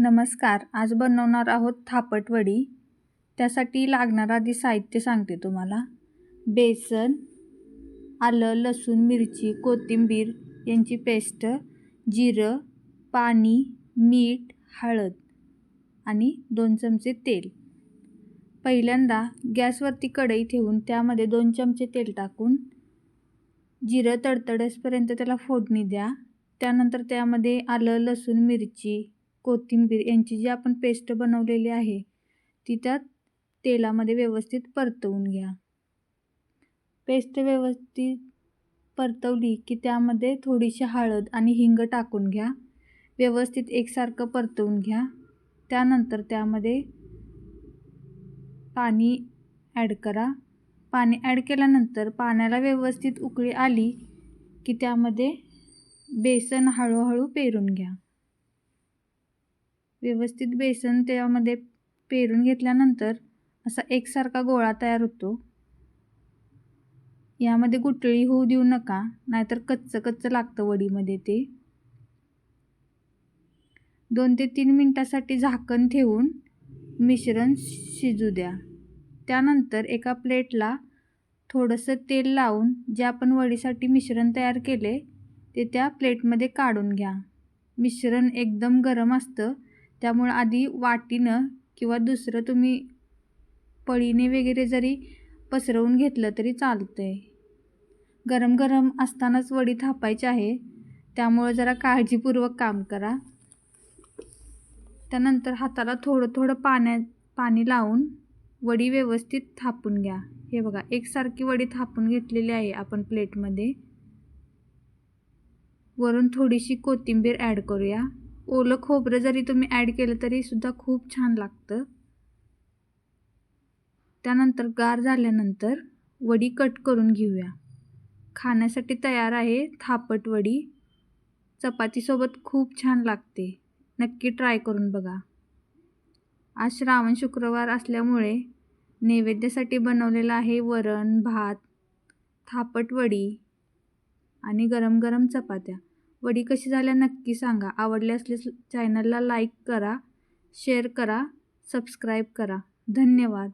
नमस्कार. आज बनवणार आहोत थापटवडी त्यासाठी लागणारं आधी साहित्य सांगते तुम्हाला. बेसन आलं लसूण मिरची कोथिंबीर यांची पेस्ट जिरं पाणी मीठ हळद आणि दोन चमचे तेल. पहिल्यांदा गॅसवरती कढई ठेवून त्यामध्ये दोन चमचे तेल टाकून जिरं तडतडसपर्यंत त्याला फोडणी द्या. त्यानंतर त्यामध्ये आलं लसूण मिरची कोथिंबीर यांची जी आपण पेस्ट बनवलेली आहे ती त्यात तेलामध्ये व्यवस्थित परतवून घ्या. पेस्ट व्यवस्थित परतवली की त्यामध्ये थोडीशी हळद आणि हिंग टाकून घ्या. व्यवस्थित एकसारखं परतवून घ्या. त्यानंतर त्यामध्ये पाणी ॲड करा. पाणी ॲड केल्यानंतर पाण्याला व्यवस्थित उकळी आली की त्यामध्ये बेसन हळूहळू पेरून घ्या. व्यवस्थित बेसन त्यामध्ये पेरून घेतल्यानंतर असा एकसारखा गोळा तयार होतो. यामध्ये गुटळी होऊ देऊ नका नाहीतर कच्चं कच्चं लागतं वडीमध्ये ते. दोन ते तीन मिनटासाठी झाकण ठेवून मिश्रण शिजू द्या. त्यानंतर एका प्लेटला थोडंसं तेल लावून जे आपण वडीसाठी मिश्रण तयार केले ते त्या प्लेटमध्ये काढून घ्या. मिश्रण एकदम गरम असतं त्यामुळं आधी वाटीनं किंवा दुसरं तुम्ही पळीने वगैरे जरी पसरवून घेतलं तरी चालतं आहे गरम गरम असतानाच वडी थापायची आहे. त्यामुळं जरा काळजीपूर्वक काम करा. त्यानंतर हाताला थोडं थोडं पाण्या पाणी लावून वडी व्यवस्थित थापून घ्या. हे बघा एकसारखी वडी थापून घेतलेली आहे आपण प्लेटमध्ये. वरून थोडीशी कोथिंबीर ॲड करूया. ओलं खोबरं जरी तुम्ही ॲड केलं तरीसुद्धा खूप छान लागतं. त्यानंतर गार झाल्यानंतर वडी कट करून घेऊया. खाण्यासाठी तयार आहे थापट वडी. चपातीसोबत खूप छान लागते. नक्की ट्राय करून बघा. आज श्रावण शुक्रवार असल्यामुळे नैवेद्यासाठी बनवलेलं आहे वरण भात थापट वडी आणि गरम गरम चपात्या. वडी कशी झाल्या नक्की सांगा. आवडले असल्यास चॅनलला लाईक करा शेअर करा सबस्क्राईब करा. धन्यवाद.